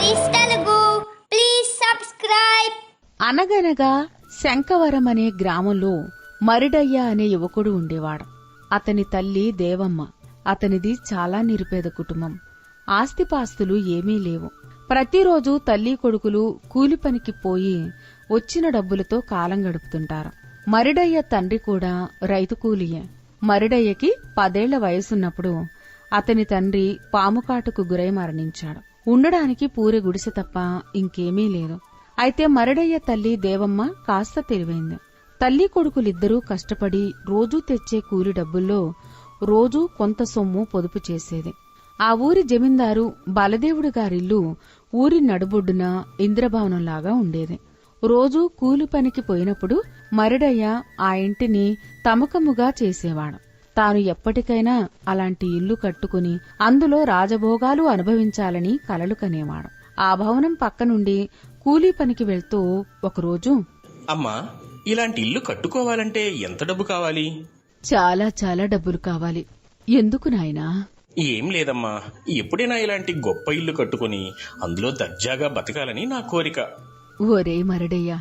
Stories Telugu please subscribe. అనగనగా శంకవరం అనే గ్రామంలో మరిడయ్య అనే యువకుడు ఉండేవాడు. అతని తల్లి దేవమ్మ. అతనిది చాలా నిరుపేద కుటుంబం. ఆస్తిపాస్తులు ఏమీ లేవు. ప్రతిరోజు తల్లి కొడుకులు కూలి పనికి పోయి వచ్చిన డబ్బులతో కాలం గడుపుతుంటారు. మరిడయ్య తండ్రి కూడా రైతు కూలియే. మరిడయ్యకి పదేళ్ళ వయసున్నప్పుడు అతని తండ్రి పాముకాటుకు గురై మరణించాడు. ఉండడానికి పూరి గుడిసె తప్ప ఇంకేమీ లేదు. అయితే మరడయ్య తల్లి దేవమ్మ కాస్త తెలివైంది. తల్లి కొడుకులిద్దరూ కష్టపడి రోజూ తెచ్చే కూలి డబ్బుల్లో రోజూ కొంత సొమ్ము పొదుపు చేసేది. ఆ ఊరి జమీందారు బలదేవుడు గారిల్లు ఊరి నడుబొడ్డున ఇంద్రభవనంలాగా ఉండేది. రోజూ కూలి పనికి పోయినప్పుడు మరడయ్య ఆ ఇంటిని తమకముగా చేసేవాడు. తాను ఎప్పటికైనా అలాంటి ఇల్లు కట్టుకుని అందులో రాజభోగాలు అనుభవించాలని కలలు కనేవాడు. ఆ భవనం పక్క నుండి కూలీ పనికి వెళ్తూ ఒకరోజు అమ్మా ఇలాంటి ఇల్లు కట్టుకోవాలంటే ఎంత డబ్బు కావాలి? చాలా చాలా డబ్బులు కావాలి. ఎందుకు నాయనా? ఏం లేదమ్మా. ఎప్పుడైనా ఇలాంటి గొప్ప ఇల్లు కట్టుకుని అందులో దర్జాగా బతకాలని నా కోరిక. ఒరే మరడయ్య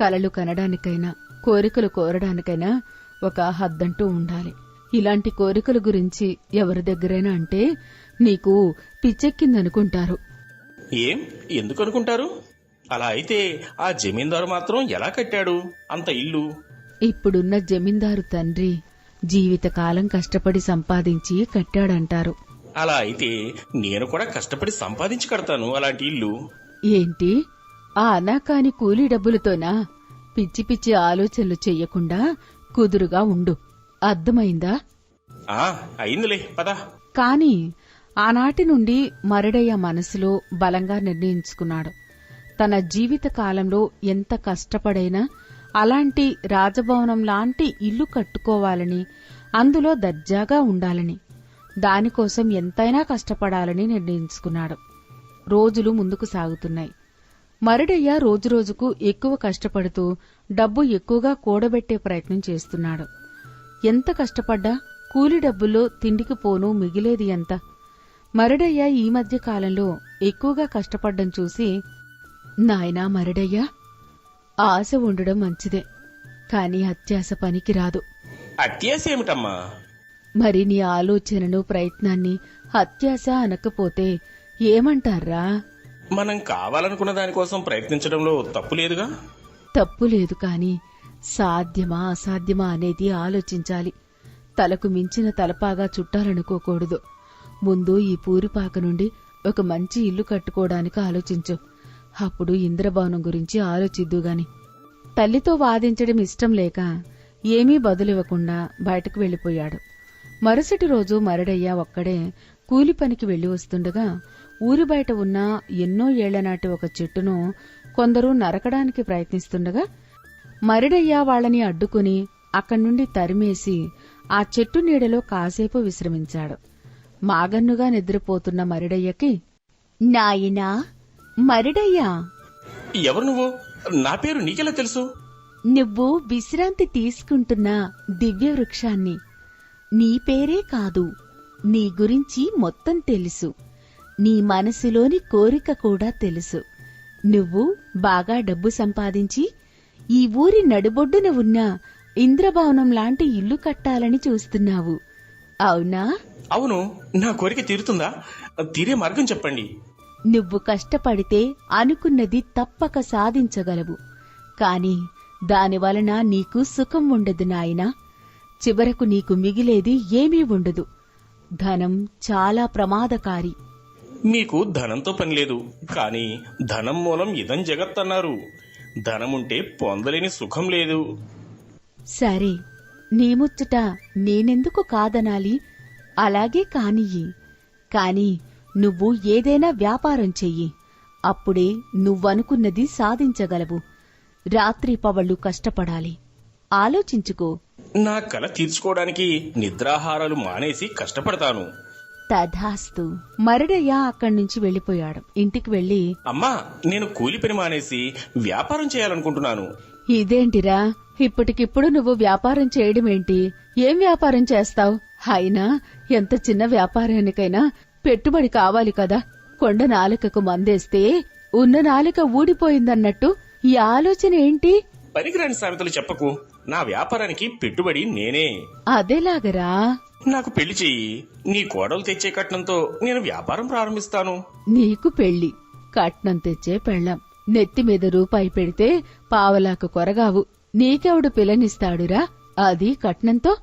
కలలు కనడానికైనా కోరికలు కోరడానికైనా ఒక హద్దంటూ ఉండాలి. ఇలాంటి కోరికల గురించి ఎవరి దగ్గరైనా అంటే నీకు పిచ్చెక్కిందనుకుంటారు. ఏం? ఎందుకు అనుకుంటారు అలా అయితే ఆ జమీందారు మాత్రం ఎలా కట్టాడు? అంత ఇల్లు. ఇప్పుడున్న జమీందారు తండ్రి జీవితకాలం కష్టపడి సంపాదించి కట్టాడంటారు. అలా అయితే నేను కూడా కష్టపడి సంపాదించి కడతాను అలాంటి ఇల్లు. ఏంటి? ఆ అనాకాని కూలీ డబ్బులతోనా? పిచ్చి పిచ్చి ఆలోచనలు చెయ్యకుండా కుదురుగా ఉండు. అర్థమైందా? అయిందిలే పద. కాని ఆనాటి నుండి మరడయ్య మనసులో బలంగా నిర్ణయించుకున్నాడు. తన జీవిత కాలంలో ఎంత కష్టపడైనా అలాంటి రాజభవనం లాంటి ఇల్లు కట్టుకోవాలని అందులో దర్జాగా ఉండాలని దానికోసం ఎంతైనా కష్టపడాలని నిర్ణయించుకున్నాడు. రోజులు ముందుకు సాగుతున్నాయి. మరడయ్య రోజురోజుకు ఎక్కువ కష్టపడుతూ డబ్బు ఎక్కువగా కూడబెట్టే ప్రయత్నం చేస్తున్నాడు. ఎంత కష్టపడ్డా కూలి డబ్బుల్లో తిండికి పోను మిగిలేది ఎంత? మరడయ్య ఈ మధ్య కాలంలో ఎక్కువగా కష్టపడ్డం చూసి నాయనా మరడయ్య ఆశ ఉండడం మంచిదే కాని అత్యాశ పనికి రాదు. అత్యాశ ఏమిటమ్మా? మరి నీ ఆలోచనను ప్రయత్నాన్ని అత్యాశ అనకపోతే ఏమంటారా? మనం కావాలనుకున్న దానికోసం ప్రయత్నించడంలో తప్పు లేదుగా? తప్పు లేదు కాని సాధ్యమా అసాధ్యమా అనేది ఆలోచించాలి. తలకు మించిన తలపాగా చుట్టాలనుకోకూడదు. ముందు ఈ పూరిపాక నుండి ఒక మంచి ఇల్లు కట్టుకోవడానికి ఆలోచించు. అప్పుడు ఇంద్రభవనం గురించి ఆలోచిద్దుగాని తల్లితో వాదించడం ఇష్టం లేక ఏమీ బదులివ్వకుండా బయటకు వెళ్ళిపోయాడు మరుసటి రోజు మరడయ్య ఒక్కడే కూలి పనికి వెళ్ళి వస్తుండగా ఊరి బయట ఉన్న ఎన్నో ఏళ్ళనాటి ఒక చెట్టును కొందరు నరకడానికి ప్రయత్నిస్తుండగా మరిడయ్య వాళ్ళని అడ్డుకుని అక్కడి నుండి తరిమేసి ఆ చెట్టు నీడలో కాసేపు విశ్రమించాడు. మాగన్నుగా నిద్రపోతున్న మరిడయ్యకి నాయనా మరిడయ్యా. ఎవరు నువ్వు? నా పేరు నీకెలా తెలుసు? నువ్వు విశ్రాంతి తీసుకుంటున్న దివ్య వృక్షాన్ని నీ పేరే కాదు నీ గురించి మొత్తం తెలుసు. నీ మనసులోని కోరిక కూడా తెలుసు. నువ్వు బాగా డబ్బు సంపాదించి ఈ ఊరి నడుబొడ్డున ఉన్న ఇంద్రభవనం లాంటి ఇల్లు కట్టాలని చూస్తున్నావు. అవునా? అవును నా కోరిక తీరుతుందా? తీరే మార్గం చెప్పండి. నువ్వు కష్టపడితే అనుకున్నది తప్పక సాధించగలవు. కాని దానివలన నీకు సుఖం ఉండదు నాయనా. చివరకు నీకు మిగిలేది ఏమీ ఉండదు. ధనం చాలా ప్రమాదకారి. మీకు ధనంతో పని లేదు. కానీ ధనం మూలం ఇదం జగత్ అన్నారు ధనముంటే పొందలేని సుఖం లేదు. సరే నీ ముచ్చట నేనెందుకు కాదనాలి? అలాగే కానియ్యి. కాని నువ్వు ఏదైనా వ్యాపారం చెయ్యి. అప్పుడే నువ్వనుకున్నది సాధించగలవు. రాత్రి పవళ్ళు కష్టపడాలి. ఆలోచించుకో. నా కల తీర్చుకోవడానికి నిద్రాహారాలు మానేసి కష్టపడతాను. తధాస్తు. మరడయ్య అక్కడి నుంచి వెళ్ళిపోయాడు ఇంటికి వెళ్ళి అమ్మా నేను కూలి పని మానేసి వ్యాపారం చేయాలనుకుంటున్నాను. ఇదేంటిరా? ఇప్పటికిప్పుడు నువ్వు వ్యాపారం చేయడమేంటి? ఏం వ్యాపారం చేస్తావు? అయినా ఎంత చిన్న వ్యాపారానికైనా పెట్టుబడి కావాలి కదా. కొండ నాలుకకు మందేస్తే ఉన్న నాలుక ఊడిపోయిందన్నట్టు ఈ ఆలోచన ఏంటి? పనికిరాని సామెతలు చెప్పకు. నా వ్యాపారానికి పెట్టుబడి నేనే. అదేలాగరా? నాకు పెళ్ళి చెయ్యి. నీ కోడలు తెచ్చే కట్నంతో నేను వ్యాపారం ప్రారంభిస్తాను. నీకు పెళ్ళి. కట్నం తెచ్చే పెళ్ళం. నెత్తి మీద రూపాయి పెడితే పావలాకు కొరగావు. నీకెవడు పిల్లనిస్తాడురా అది కట్నంతో?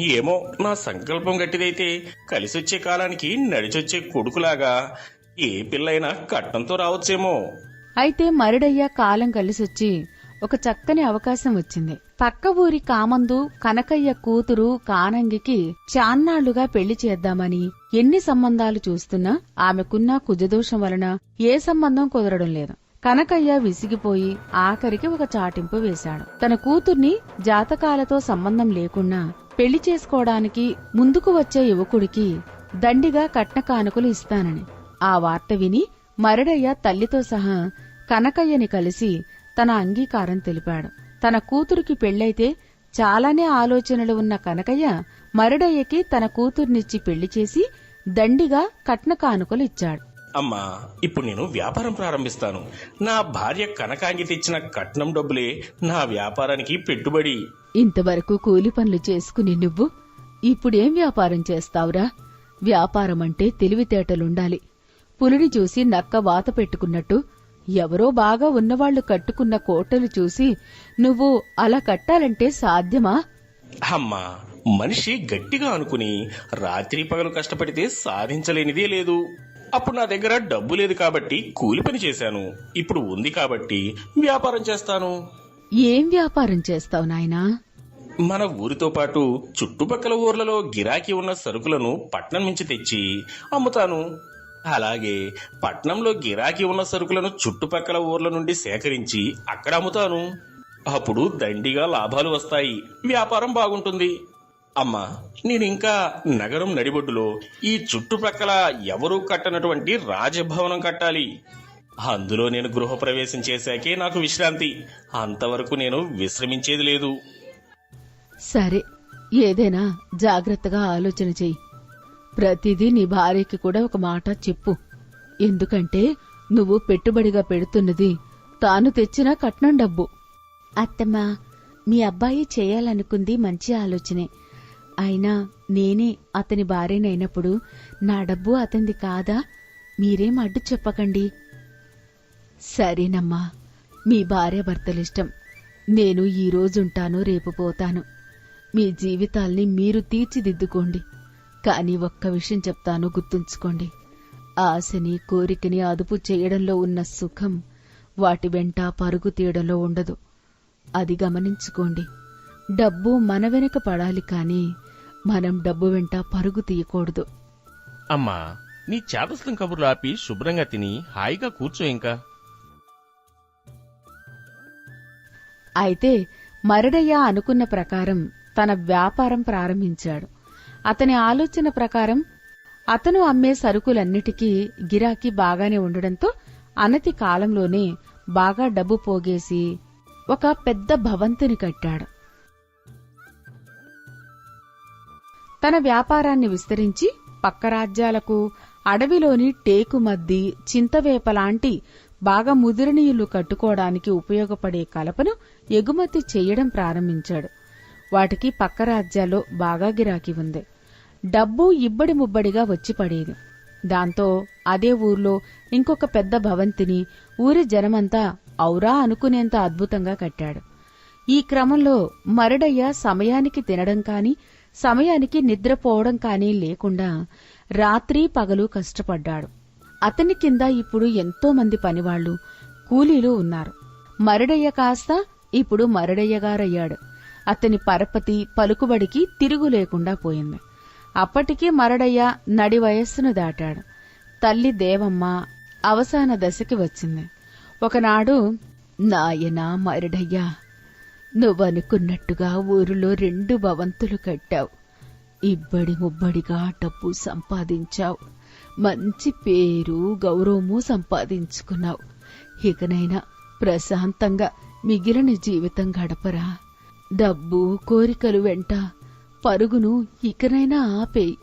ఏమో నా సంకల్పం గట్టిదైతే కలిసొచ్చే కాలానికి నడిచొచ్చే కొడుకులాగా. ఏ పిల్లైనా కట్నంతో రావచ్చేమో. అయితే మరుడయ్య కాలం కలిసొచ్చి ఒక చక్కని అవకాశం వచ్చింది. పక్క ఊరి కామందు కనకయ్య కూతురు కానంగికి చాన్నాళ్ళుగా పెళ్ళి చేద్దామని ఎన్ని సంబంధాలు చూస్తున్నా ఆమెకున్న కుజదోషం వలన ఏ సంబంధం కుదరడం లేదు. కనకయ్య విసిగిపోయి ఆఖరికి ఒక చాటింపు వేశాడు. తన కూతుర్ని జాతకాలతో సంబంధం లేకుండా పెళ్ళి చేసుకోవడానికి ముందుకు వచ్చే యువకుడికి దండిగా కట్న కానుకలు ఇస్తానని. ఆ వార్త విని మరడయ్య తల్లితో సహా కనకయ్యని కలిసి తన అంగీకారం తెలిపాడు. తన కూతురికి పెళ్ళైతే చాలానే ఆలోచనలు ఉన్న కనకయ్య మరడయ్యకి తన కూతుర్నిచ్చి పెళ్ళి చేసి దండిగా కట్న కానుకలు ఇచ్చాడు. అమ్మా ఇప్పుడు నేను వ్యాపారం ప్రారంభిస్తాను. నా భార్య కనకాంగి తెచ్చిన కట్నం డబ్బులే నా వ్యాపారానికి పెట్టుబడి. ఇంతవరకు కూలి పనులు చేసుకుని నువ్వు ఇప్పుడేం వ్యాపారం చేస్తావురా? వ్యాపారం అంటే తెలివితేటలుండాలి. పులిని చూసి నక్క వాత పెట్టుకున్నట్టు ఎవరో బాగా ఉన్నవాళ్ళు కట్టుకున్న కోటలు చూసి నువ్వు అలా కట్టాలంటే సాధ్యమా? అమ్మా మనిషి గట్టిగా అనుకుని రాత్రి పగలు కష్టపడితే సాధించలేనిదే లేదు. అప్పుడు నా దగ్గర డబ్బు లేదు కాబట్టి కూలి పని చేశాను. ఇప్పుడు ఉంది కాబట్టి వ్యాపారం చేస్తాను. ఏం వ్యాపారం చేస్తావు నాయనా? మన ఊరితో పాటు చుట్టుపక్కల ఊర్లలో గిరాకీ ఉన్న సరుకులను పట్నం నుంచి తెచ్చి అమ్ముతాను. అలాగే పట్నంలో గిరాకీ ఉన్న సరుకులను చుట్టుపక్కల ఊర్ల నుండి సేకరించి అక్కడ అమ్ముతాను. అప్పుడు దండిగా లాభాలు వస్తాయి. వ్యాపారం బాగుంటుంది. అమ్మా నేను ఇంకా నగరం నడిబొడ్డులో ఈ చుట్టుపక్కల ఎవరూ కట్టనటువంటి రాజభవనం కట్టాలి. అందులో నేను గృహప్రవేశం చేశాకే నాకు విశ్రాంతి. అంతవరకు నేను విశ్రమించేది లేదు. సరే ఏదైనా జాగ్రత్తగా ఆలోచన చెయ్యి ప్రతిదీ నీ భార్యకి కూడా ఒక మాట చెప్పు. ఎందుకంటే నువ్వు పెట్టుబడిగా పెడుతున్నది తాను తెచ్చిన కట్నం డబ్బు. అత్తమ్మా మీ అబ్బాయి చేయాలనుకుంది మంచి ఆలోచనే. అయినా నేనే అతని భార్యనైనప్పుడు నా డబ్బు అతనిది కాదా? మీరేం అడ్డు చెప్పకండి. సరేనమ్మా మీ భార్యాభర్తలిష్టం నేను ఈ రోజుంటాను రేపు పోతాను. మీ జీవితాల్ని మీరు తీర్చిదిద్దుకోండి. కానీ ఒక్క విషయం చెప్తాను గుర్తుంచుకోండి. ఆశని కోరికని అదుపు చేయడంలో ఉన్న సుఖం వాటి వెంట పరుగు తీయడంలో ఉండదు. అది గమనించుకోండి. డబ్బు మన వెనక పడాలి కానీ మనం డబ్బు వెంట పరుగు తీయకూడదు. అమ్మా నీ చేతస్థం కబుర్లు ఆపి శుభ్రంగా తిని హాయిగా కూర్చో ఇంకా. అయితే మరడయ్య అనుకున్న ప్రకారం తన వ్యాపారం ప్రారంభించాడు. అతని ఆలోచన ప్రకారం అతను అమ్మే సరుకులన్నిటికీ గిరాకీ బాగానే ఉండడంతో అనతి కాలంలోనే బాగా డబ్బు పోగేసి ఒక పెద్ద భవంతిని కట్టాడు. తన వ్యాపారాన్ని విస్తరించి పక్క రాజ్యాలకు అడవిలోని టేకు మద్ది చింతవేప లాంటి బాగా ముదిరిన కట్టుకోవడానికి ఉపయోగపడే కలపను ఎగుమతి చేయడం ప్రారంభించాడు. వాటికి పక్క రాజ్యాల్లో బాగా గిరాకీ ఉంది. డబ్బు ఇబ్బడి ముబ్బడిగా వచ్చి పడేది. దాంతో అదే ఊర్లో ఇంకొక పెద్ద భవంతిని ఊరి జనమంతా ఔరా అనుకునేంత అద్భుతంగా కట్టాడు. ఈ క్రమంలో మరడయ్య సమయానికి తినడం కాని సమయానికి నిద్రపోవడం కానీ లేకుండా రాత్రి పగలు కష్టపడ్డాడు. అతని కింద ఇప్పుడు ఎంతో మంది పనివాళ్ళు కూలీలు ఉన్నారు. మరడయ్య కాస్త ఇప్పుడు మరడయ్య గారయ్యాడు. అతని పరపతి పలుకుబడికి తిరుగు లేకుండా పోయింది. అప్పటికి మరడయ్య నడి వయస్సును దాటాడు. తల్లి దేవమ్మ అవసాన దశకి వచ్చింది. ఒకనాడు నాయనా మరడయ్యా నువ్వనుకున్నట్టుగా ఊరిలో రెండు భవంతులు కట్టావు. ఇబ్బడి ముబ్బడిగా డబ్బు సంపాదించావు. మంచి పేరు గౌరవము సంపాదించుకున్నావు. ఇకనైనా ప్రశాంతంగా మిగిలిన జీవితం గడపరా. డబ్బు కోరికలు వెంట పరుగును ఇకనైనా ఆపేయి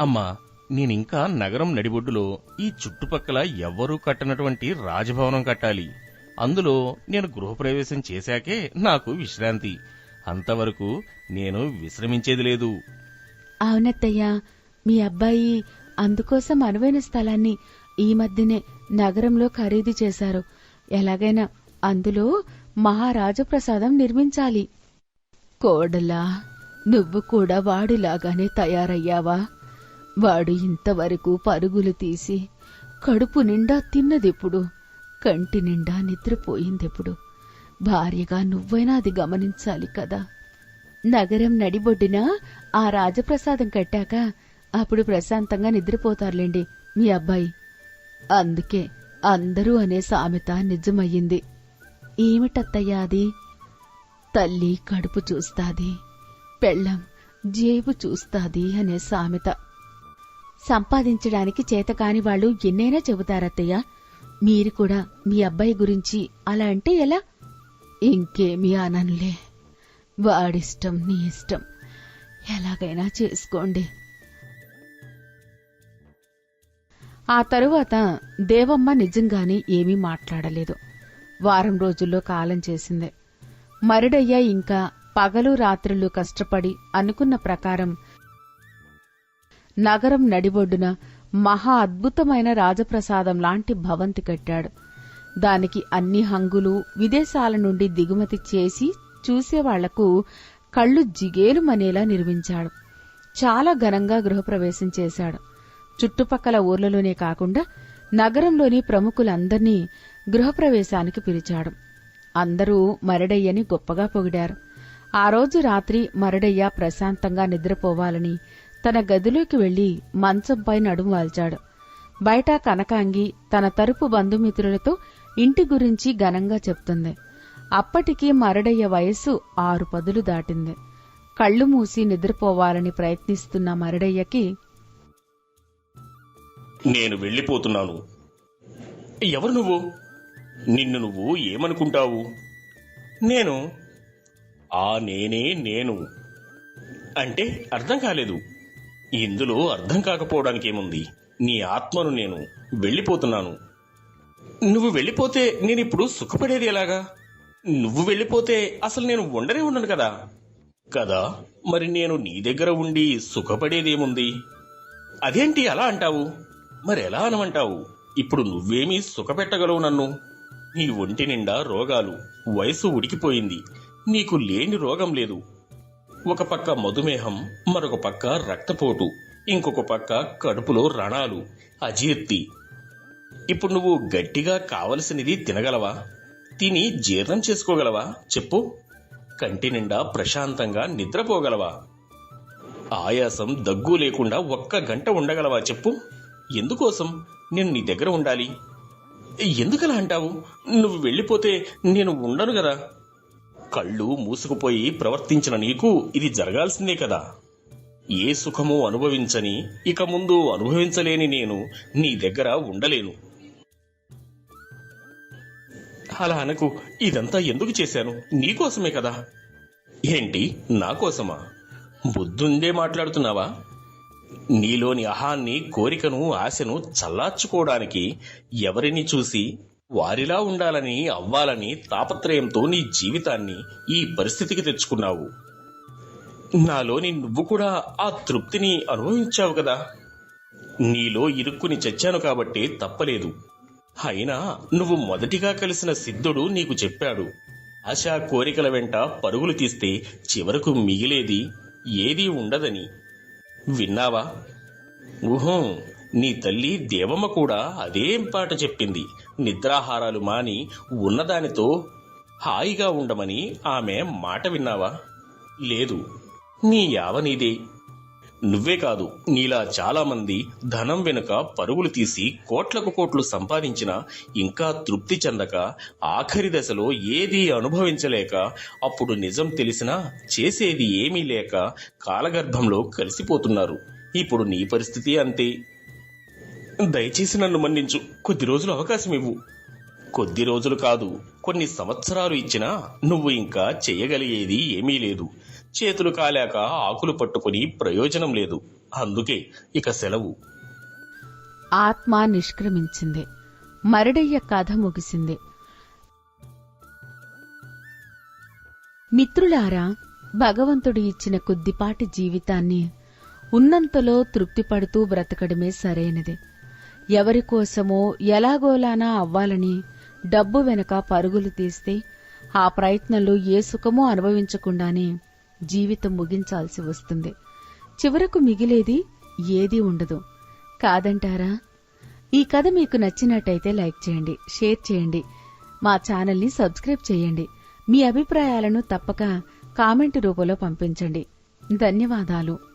అమ్మా నేనింకా నగరం నడిబొడ్డులో ఈ చుట్టుపక్కల ఎవ్వరూ కట్టనటువంటి రాజభవనం కట్టాలి. అందులో నేను గృహప్రవేశం చేశాకే నాకు విశ్రాంతి. అంతవరకు నేను విశ్రమించేది లేదు. అవునత్తయ్యా మీ అబ్బాయి అందుకోసం అనువైన స్థలాన్ని ఈ మధ్యనే నగరంలో ఖరీదు చేశారు. ఎలాగైనా అందులో మహారాజప్రసాదం నిర్మించాలి. కోడలా నువ్వు కూడా వాడిలాగానే తయారయ్యావా? వాడు ఇంతవరకు పరుగులు తీసి కడుపు నిండా తిన్నదెప్పుడు కంటి నిండా నిద్రపోయిందెప్పుడు. భార్యగా నువ్వైనా అది గమనించాలి కదా. నగరం నడిబొడ్డిన? ఆ రాజప్రసాదం కట్టాక అప్పుడు ప్రశాంతంగా నిద్రపోతారులేండి మీ అబ్బాయి. అందుకే అందరూ అనే సామెత నిజమయ్యింది. ఏమిటత్తయ్యా అది? తల్లి కడుపు చూస్తాది పెళ్ళం జేబు చూస్తాది అనే సామెత. సంపాదించడానికి చేతకాని వాళ్ళు ఎన్నైనా చెబుతారత్తయ్య. మీరు కూడా మీ అబ్బాయి గురించి అలా అంటే ఎలా? ఇంకేమీ అననులే. వాడిష్టం నీ ఇష్టం. ఎలాగైనా చేసుకోండి. ఆ తరువాత దేవమ్మ నిజంగానే ఏమీ మాట్లాడలేదు. వారం రోజుల్లో కాలం చేసింది. మరుడయ్య ఇంకా పగలు రాత్రులు కష్టపడి అనుకున్న ప్రకారం నగరం నడిబొడ్డున మహా అద్భుతమైన రాజప్రసాదం లాంటి భవంతి కట్టాడు. దానికి అన్ని హంగులు విదేశాల నుండి దిగుమతి చేసి చూసేవాళ్ళకు కళ్ళు జిగేలుమనేలా నిర్మించాడు. చాలా ఘనంగా గృహప్రవేశం చేశాడు. చుట్టుపక్కల ఊర్లలోనే కాకుండా నగరంలోని ప్రముఖులందర్నీ గృహప్రవేశానికి పిలిచాడు. అందరూ మరడయ్యని గొప్పగా పొగిడారు. ఆ రోజు రాత్రి మరడయ్య ప్రశాంతంగా నిద్రపోవాలని తన గదిలోకి వెళ్ళి మంచంపై నడుము వాల్చాడు. బయట కనకాంగి తన తరపు బంధుమిత్రులతో ఇంటి గురించి ఘనంగా చెప్తుంది. అప్పటికి మరడయ్య వయస్సు ఆరు పదులు దాటింది. కళ్ళు మూసి నిద్రపోవాలని ప్రయత్నిస్తున్న మరడయ్యకి నేను వెళ్ళిపోతున్నాను. ఎవరు నువ్వు? నిన్ను నువ్వు ఏమనుకుంటావు? నేను? ఆ నేనే నేను. అంటే అర్థం కాలేదు. ఇందులో అర్థం కాకపోవడానికి ఏముంది? నీ ఆత్మను నేను వెళ్ళిపోతున్నాను. నువ్వు వెళ్ళిపోతే నేను ఇప్పుడు సుఖపడేది ఎలాగా? నువ్వు వెళ్ళిపోతే అసలు నేను ఉండనే ఉండను కదా? కదా? మరి నేను నీ దగ్గర ఉండి సుఖపడేదేముంది? అదేంటి అలా అంటావు? మరి ఎలా అనమంటావు? ఇప్పుడు నువ్వేమీ సుఖపెట్టగలవు నన్ను. నీ ఒంటి నిండా రోగాలు. వయసు ఉడికిపోయింది. నీకు లేని రోగం లేదు. ఒక పక్క మధుమేహం మరొక పక్క రక్తపోటు ఇంకొక పక్క కడుపులో రణాలు. అజీర్తి. ఇప్పుడు నువ్వు గట్టిగా కావలసినది తినగలవా? తిని జీర్ణం చేసుకోగలవా? చెప్పు. కంటి నిండా ప్రశాంతంగా నిద్రపోగలవా? ఆయాసం దగ్గు లేకుండా ఒక్క గంట ఉండగలవా? చెప్పు. ఎందుకోసం? నేను నీ దగ్గర ఉండాలి. ఎందుకలా అంటావు? నువ్వు వెళ్ళిపోతే నేను ఉండను కదా కళ్ళు మూసుకుపోయి ప్రవర్తించిన నీకు ఇది జరగాల్సిందే కదా. ఏ సుఖము అనుభవించని ఇక ముందు అనుభవించలేని నేను నీ దగ్గర ఉండలేను. అలా అనకు. ఇదంతా ఎందుకు చేశాను? నీకోసమే కదా. ఏంటి? నా కోసమా? బుద్ధుండే మాట్లాడుతున్నావా? నీలోని అహాన్ని కోరికను ఆశను చల్లార్చుకోవడానికి ఎవరిని చూసి వారిలా ఉండాలని అవ్వాలని తాపత్రయంతో నీ జీవితాన్ని ఈ పరిస్థితికి తెచ్చుకున్నావు. నాలోని నువ్వు కూడా ఆ తృప్తిని అనుభవించావు కదా. నీలో ఇరుక్కుని చచ్చాను కాబట్టి తప్పలేదు. అయినా నువ్వు మొదటిగా కలిసిన సిద్ధుడు నీకు చెప్పాడు. ఆశా కోరికల వెంట పరుగులు తీస్తే చివరకు మిగిలేది ఏదీ ఉండదని విన్నావా? ఊహో నీ తల్లి దేవమ్మ కూడా అదేం పాట చెప్పింది. నిద్రాహారాలు మాని ఉన్నదానితో హాయిగా ఉండమని ఆమె మాట విన్నావా? లేదు నీ యావ నీదే. నువ్వే కాదు నీలా చాలా మంది ధనం వెనుక పరుగులు తీసి కోట్లకు కోట్లు సంపాదించినా ఇంకా తృప్తి చెందక ఆఖరి దశలో ఏదీ అనుభవించలేక అప్పుడు నిజం తెలిసినా చేసేది ఏమీ లేక కాలగర్భంలో కలిసిపోతున్నారు. ఇప్పుడు నీ పరిస్థితి అంతే. దయచేసి నన్ను మన్నించు. కొద్ది రోజులు అవకాశం ఇవ్వు. కొద్ది రోజులు కాదు కొన్ని సంవత్సరాలు ఇచ్చినా నువ్వు ఇంకా చేయగలిగేది ఏమీ లేదు. చేతులు కాలాక ఆకులు పట్టుకుని ప్రయోజనం లేదు. అందుకే ఇక సెలవు. ఆత్మ నిష్క్రమించింది. మరడయ్య కథ ముగిసింది. మిత్రులారా భగవంతుడు ఇచ్చిన కొద్దిపాటి జీవితాన్ని ఉన్నంతలో తృప్తిపడుతూ బ్రతకడమే సరైనది. ఎవరి కోసమో ఎలాగోలానా అవ్వాలని డబ్బు వెనక పరుగులు తీస్తే ఆ ప్రయత్నంలో ఏ సుఖమో అనుభవించకుండానే జీవితం ముగించాల్సి వస్తుంది. చివరకు మిగిలేది ఏదీ ఉండదు. కాదంటారా? ఈ కథ మీకు నచ్చినట్టయితే లైక్ చేయండి షేర్ చేయండి మా ఛానల్ని సబ్స్క్రైబ్ చేయండి. మీ అభిప్రాయాలను తప్పక కామెంట్ రూపంలో పంపించండి. ధన్యవాదాలు.